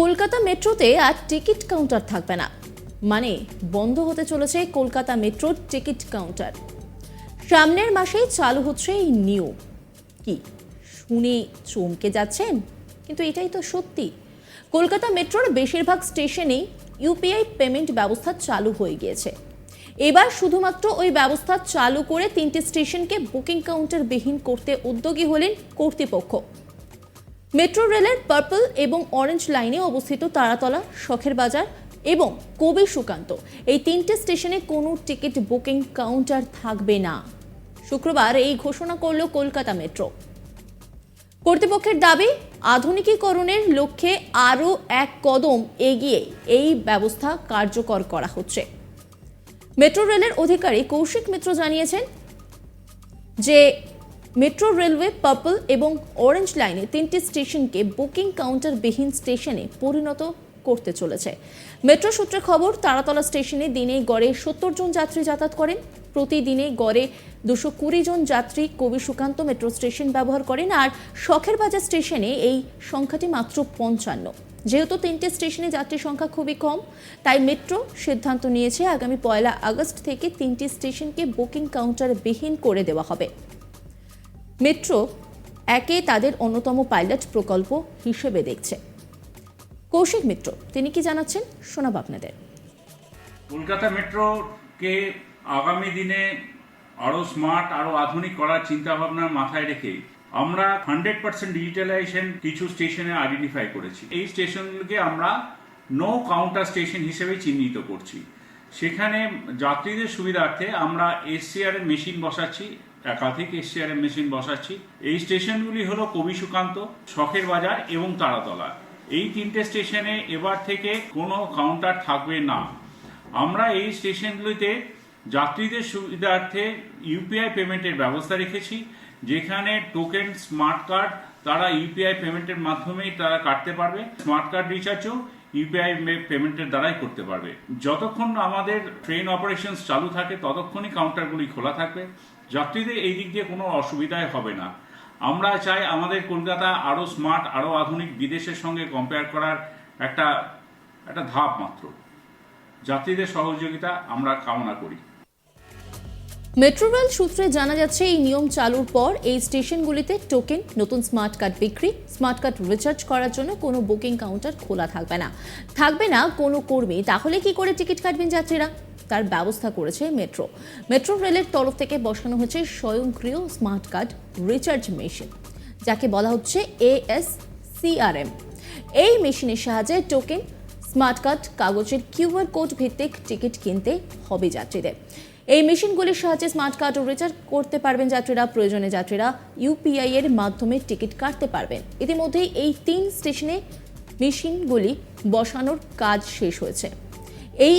কলকাতা মেট্রোতে আর ticket counter থাকবে না। মানে বন্ধ হতে চলেছে কলকাতা মেট্রোর টিকিট কাউন্টার। সামনের মাসেই চালু হচ্ছে এই নিয়ম কি, শুনে চমকে যাচ্ছেন? কিন্তু এটাই তো সত্যি। কলকাতা মেট্রোর বেশিরভাগ স্টেশনেই ইউপিআই পেমেন্ট ব্যবস্থা চালু হয়ে গিয়েছে। এবার শুধুমাত্র ওই ব্যবস্থা চালু করে তিনটি স্টেশনকে বুকিং কাউন্টার বিহীন করতে উদ্যোগী হলেন কর্তৃপক্ষ। মেট্রো রেলের পার্পল এবং অরেঞ্জ লাইনে অবস্থিত তারাতলা, শখের বাজার এবং কবি সুকান্ত। এই তিনটে স্টেশনে কোনো টিকিট বুকিং কাউন্টার থাকবে না। শুক্রবার এই ঘোষণা করল কলকাতা মেট্রো। কর্তৃপক্ষের দাবি, আধুনিকীকরণের লক্ষ্যে আরও এক কদম এগিয়ে এই ব্যবস্থা কার্যকর করা হচ্ছে। মেট্রো রেলের অধিকারী কৌশিক মিত্র জানিয়েছেন যে মেট্রো রেলওয়ে পার্পল এবং অরেঞ্জ লাইনে তিনটি স্টেশনকে বুকিং কাউন্টার বিহীন স্টেশনে পরিণত করতে চলেছে। মেট্রো সূত্রে খবর, তারাতলা স্টেশনে দিনে গড়ে সত্তর জন যাত্রী যাতায়াত করেন। প্রতিদিনে গড়ে দুশো কুড়ি জন যাত্রী কবি সুকান্ত মেট্রো স্টেশন ব্যবহার করেন আর শখের বাজার স্টেশনে এই সংখ্যাটি মাত্র পঞ্চান্ন। যেহেতু তিনটে স্টেশনে যাত্রী সংখ্যা খুবই কম, তাই মেট্রো সিদ্ধান্ত নিয়েছে আগামী পয়লা আগস্ট থেকে তিনটি স্টেশনকে বুকিং কাউন্টার বিহীন করে দেওয়া হবে। মেট্রো একে তাদের অন্যতম পাইলট প্রকল্প হিসেবে দেখছে। কৌশিক মিত্র, তিনি কি জানাচ্ছেন? শোনাব আপনাদের। কলকাতা মেট্রোকে আগামী দিনে আরও স্মার্ট, আরও আধুনিক করার চিন্তা ভাবনা মাথায় রেখে আমরা হান্ড্রেড পার্সেন্ট ডিজিটালাইজেশন কিছু স্টেশনে আইডেন্টিফাই করেছি। এই স্টেশনগুলোকে আমরা নো কাউন্টার স্টেশন হিসেবে চিহ্নিত করছি। সেখানে যাত্রীদের সুবিধার্থে আমরা এসসিআর মেশিন বসাচ্ছি একাধিক এসসিআর এর মেশিন বসাচ্ছি। এই স্টেশনগুলি হলো কবি সুকান্ত, শখের বাজার এবং তারাতলা। এই তিনটে স্টেশনে এবার থেকে কোনো কাউন্টার থাকবে না। আমরা এই স্টেশনগুলিতে যাত্রীদের সুবিধার্থে ইউপিআই পেমেন্টের ব্যবস্থা রেখেছি, যেখানে টোকেন স্মার্ট কার্ড তারা ইউপিআই পেমেন্টের মাধ্যমেই তারা কাটতে পারবে। স্মার্ট কার্ড রিচার্জও ইউপিআই পেমেন্টের দ্বারাই করতে পারবে। যতক্ষণ আমাদের ট্রেন অপারেশনস চালু থাকে, ততক্ষণই কাউন্টারগুলি খোলা থাকবে। যাত্রীদের এই দিক দিয়ে কোনো অসুবিধাই হবে না। আমরা চাই আমাদের কলকাতা আরও স্মার্ট আরও আধুনিক বিদেশের সঙ্গে কম্পেয়ার করার একটা একটা ধাপ মাত্র। যাত্রীদের সহযোগিতা আমরা কামনা করি। মেট্রো রেল সূত্রে জানা যাচ্ছে, এই নিয়ম চালুর পর এই স্টেশনগুলিতে টোকেন, নতুন স্মার্ট কার্ড বিক্রি, স্মার্ট কার্ড রিচার্জ করার জন্য কোনো বুকিং কাউন্টার খোলা থাকবে না। থাকবে না কোনো কর্মী, তাহলে কি করে টিকিট কাটবেন যাত্রীরা? তার ব্যবস্থা করেছে মেট্রো। মেট্রো রেলের তরফ থেকে বসানো হয়েছে স্বয়ংক্রিয় স্মার্ট কার্ড রিচার্জ মেশিন, যাকে বলা হচ্ছে এএস সিআরএম এই মেশিনের সাহায্যে টোকেন, স্মার্ট কার্ড, কাগজের কিউআর কোড ভিত্তিক টিকিট কিনতে হবে যাত্রীদের। এই মেশিনগুলির সাহায্যে স্মার্ট কার্ড রিচার্জ করতে পারবেন যাত্রীরা, প্রয়োজনে যাত্রীরা ইউপিআই এর মাধ্যমে টিকিট কাটতে পারবেন। ইতিমধ্যেই এই তিন স্টেশনে মেশিনগুলি বসানোর কাজ শেষ হয়েছে। এই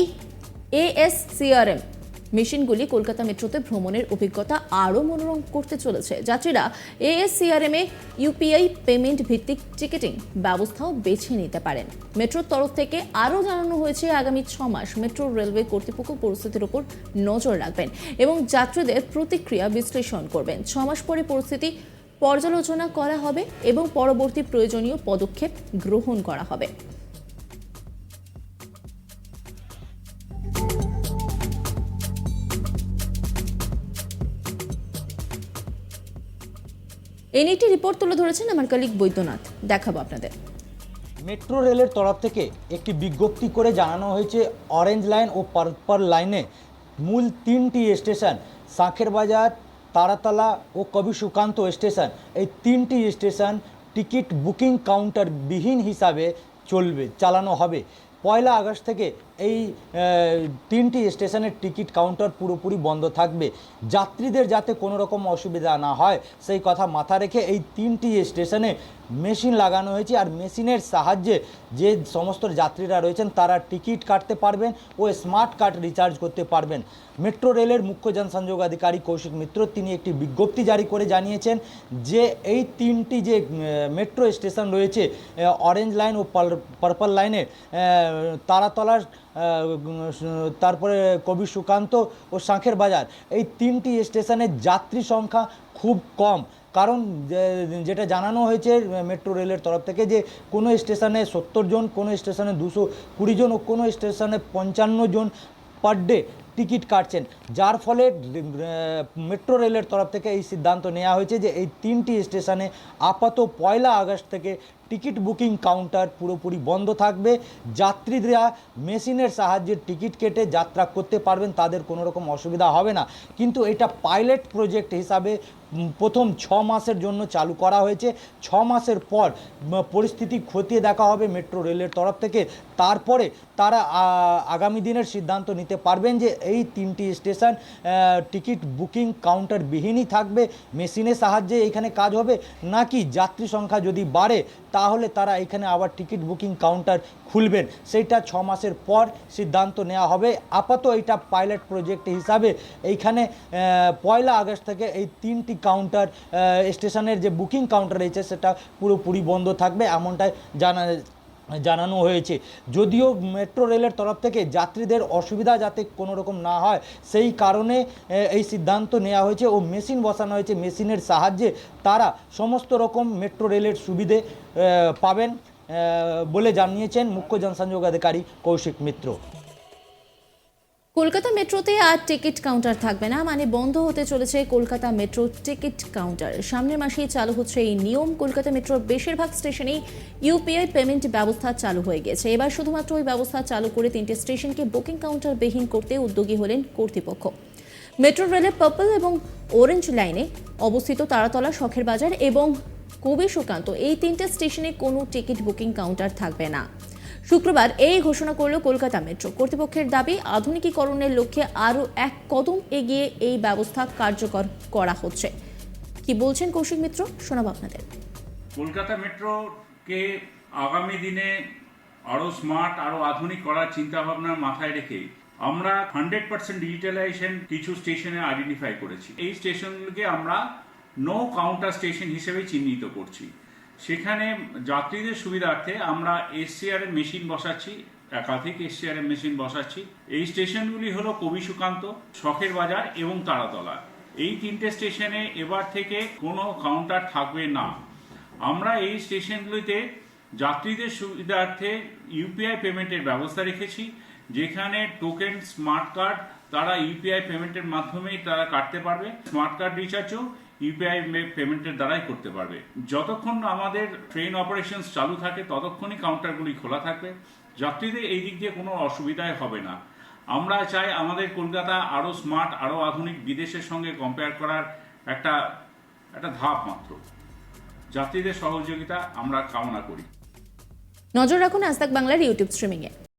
এএসসিআরএম মেশিনগুলি কলকাতা মেট্রোতে ভ্রমণের অভিজ্ঞতা আরও মনোরম করতে চলেছে। যাত্রীরা এএসসিআরএম ইউপিআই পেমেন্ট ভিত্তিক টিকিটিং ব্যবস্থাও বেছে নিতে পারেন। মেট্রোর তরফ থেকে আরও জানানো হয়েছে, আগামী ছ মাস মেট্রো রেলওয়ে কর্তৃপক্ষ পরিস্থিতির উপর নজর রাখবেন এবং যাত্রীদের প্রতিক্রিয়া বিশ্লেষণ করবেন। ছ মাস পরে পরিস্থিতি পর্যালোচনা করা হবে এবং পরবর্তী প্রয়োজনীয় পদক্ষেপ গ্রহণ করা হবে। এই নিয়ে একটি রিপোর্ট তুলে ধরেছেন আমার কলিগ বৈদ্যনাথ। দেখাবো আপনাদের। মেট্রো রেলের তরফ থেকে একটি বিজ্ঞপ্তি করে জানানো হয়েছে অরেঞ্জ লাইন ও পার্পল লাইনে মূল তিনটি স্টেশন শাঁখের বাজার, তারাতলা ও কবি সুকান্ত স্টেশন এই তিনটি স্টেশন টিকিট বুকিং কাউন্টার বিহীন হিসাবে চলবে, চালানো হবে। পয়লা আগস্ট থেকে এই তিনটি স্টেশনের টিকিট কাউন্টার পুরোপুরি বন্ধ থাকবে। যাত্রীদের যাতে কোনো রকম অসুবিধা না হয়, সেই কথা মাথা রেখে এই তিনটি স্টেশনে মেশিন লাগানো হয়েছে আর মেশিনের সাহায্যে যে সমস্ত যাত্রীরা রয়েছেন, তারা টিকিট কাটতে পারবেন ও স্মার্ট কার্ড রিচার্জ করতে পারবেন। মেট্রো রেলের মুখ্য জনসংযোগ আধিকারিক কৌশিক মিত্র তিনি একটি বিজ্ঞপ্তি জারি করে জানিয়েছেন যে এই তিনটি যে মেট্রো স্টেশন রয়েছে অরেঞ্জ লাইন ও পার- পার্পল লাইনে তারাতলার তারপরে কবি সুকান্ত ও শাঁখের বাজার। এই তিনটি স্টেশনের যাত্রী সংখ্যা খুব কম। কারণ যেটা জানানো হয়েছে মেট্রো রেলের তরফ থেকে যে, কোনো স্টেশনে সত্তর জন, কোনো স্টেশনে দুশো কুড়ি জন ও কোনো স্টেশনে পঞ্চান্ন জন পার ডে টিকিট কাটছেন। যার ফলে মেট্রো রেলের তরফ থেকে এই সিদ্ধান্ত নেওয়া হয়েছে যে, এই তিনটি স্টেশনে আপাত পয়লা আগস্ট থেকে টিকিট বুকিং কাউন্টার পুরোপুরি বন্ধ থাকবে। যাত্রীরা মেশিনের সাহায্যে টিকিট কেটে যাত্রা করতে পারবেন, তাদের কোনো রকম অসুবিধা হবে না। কিন্তু এটা পাইলট প্রজেক্ট হিসাবে প্রথম ছ মাসের জন্য চালু করা হয়েছে। ছ মাসের পর পরিস্থিতি খতিয়ে দেখা হবে মেট্রো রেলের তরফ থেকে। তারপরে তারা আগামী দিনের সিদ্ধান্ত নিতে পারবেন যে এই তিনটি স্টেশন টিকিট বুকিং কাউন্টার বিহীনই থাকবে। মেশিনের সাহায্যে এখানে কাজ হবে। নাকি যাত্রী সংখ্যা যদি বাড়ে তাহলে তারা এখানে আবার টিকিট বুকিং কাউন্টার খুলবেন। সেইটা ছ মাসের পর সিদ্ধান্ত নেওয়া হবে। আপাত এটা পাইলট প্রজেক্ট হিসাবে এইখানে পয়লা আগস্ট থেকে এই তিনটি কাউন্টার স্টেশনের যে বুকিং কাউন্টার রয়েছে, সেটা পুরোপুরি বন্ধ থাকবে। এমনটাই জানা জানানো হয়েছে। যদিও মেট্রো রেলের তরফ থেকে যাত্রীদের অসুবিধা যাতে কোনো রকম না হয়, সেই কারণে এই সিদ্ধান্ত নেওয়া হয়েছে ও মেশিন বসানো হয়েছে। মেশিনের সাহায্যে তারা সমস্ত রকম মেট্রো রেলের সুবিধে পাবেন বলে জানিয়েছেন মুখ্য জনসংযোগ আধিকারী কৌশিক মিত্র। কলকাতা মেট্রোতে আর টিকিট কাউন্টার থাকবে না মানে বন্ধ হতে চলেছে কলকাতা মেট্রো টিকিট কাউন্টার। সামনের মাসেই চালু হচ্ছে এই নিয়ম, কলকাতা মেট্রোর বেশিরভাগ স্টেশনেই ইউপিআই পেমেন্ট ব্যবস্থা চালু হয়ে গেছে। এবার শুধুমাত্র ওই ব্যবস্থা চালু করে তিনটে স্টেশনকে বুকিং কাউন্টার বিহীন করতে উদ্যোগী হলেন কর্তৃপক্ষ। মেট্রো রেলের পার্পল এবং অরেঞ্জ লাইনে অবস্থিত তারাতলা, শখের বাজার এবং কবি সুকান্ত, এই তিনটে স্টেশনে কোনো টিকিট বুকিং কাউন্টার থাকবে না। শুক্রবার এই ঘোষণা করল কলকাতা মেট্রো। কর্তৃপক্ষের দাবি, আধুনিকীকরণের লক্ষ্যে আরও এক কদম এগিয়ে এই ব্যবস্থা কার্যকর করা হচ্ছে। কি বলছেন কৌশিক মিত্র? শোনাব আপনাদের। কলকাতা মেট্রোকে আগামী দিনে আরও স্মার্ট আরও আধুনিক করার চিন্তা ভাবনা মাথায় রেখে আমরা হান্ড্রেড পার্সেন্ট ডিজিটালাইজেশন কিছু স্টেশনে আইডেন্টিফাই করেছি। এই স্টেশনগুলোকে আমরা নো কাউন্টার স্টেশন হিসেবে চিহ্নিত করছি। সেখানে যাত্রীদের সুবিধার্থে আমরা এসসিআর এর মেশিন বসাচ্ছি, একাধিক এসসিআর এর মেশিন বসাচ্ছি। এই স্টেশনগুলি হলো কবি সুকান্ত, শখের বাজার এবং তারাতলা। এই তিনটে স্টেশনে এবার থেকে কোনো কাউন্টার থাকবে না। আমরা এই স্টেশনগুলিতে যাত্রীদের সুবিধার্থে ইউপিআই পেমেন্টের ব্যবস্থা রেখেছি, যেখানে টোকেন স্মার্ট কার্ড তারা ইউপিআই পেমেন্টের মাধ্যমেই তারা কাটতে পারবে। স্মার্ট কার্ড রিচার্জও ইউপিআই পেমেন্টের দ্বারাই করতে পারবে। যতক্ষণ আমাদের ট্রেন অপারেশন চালু থাকে, ততক্ষণই কাউন্টারগুলি খোলা থাকবে। যাত্রীদের এই দিক দিয়ে কোনো অসুবিধাই হবে না। আমরা চাই আমাদের কলকাতা আরও স্মার্ট, আরও আধুনিক, বিদেশের সঙ্গে কম্পেয়ার করার একটা একটা ধাপ মাত্র। যাত্রীদের সহযোগিতা আমরা কামনা করি। নজর রাখুন আজ বাংলার ইউটিউব স্ট্রিমিংয়ে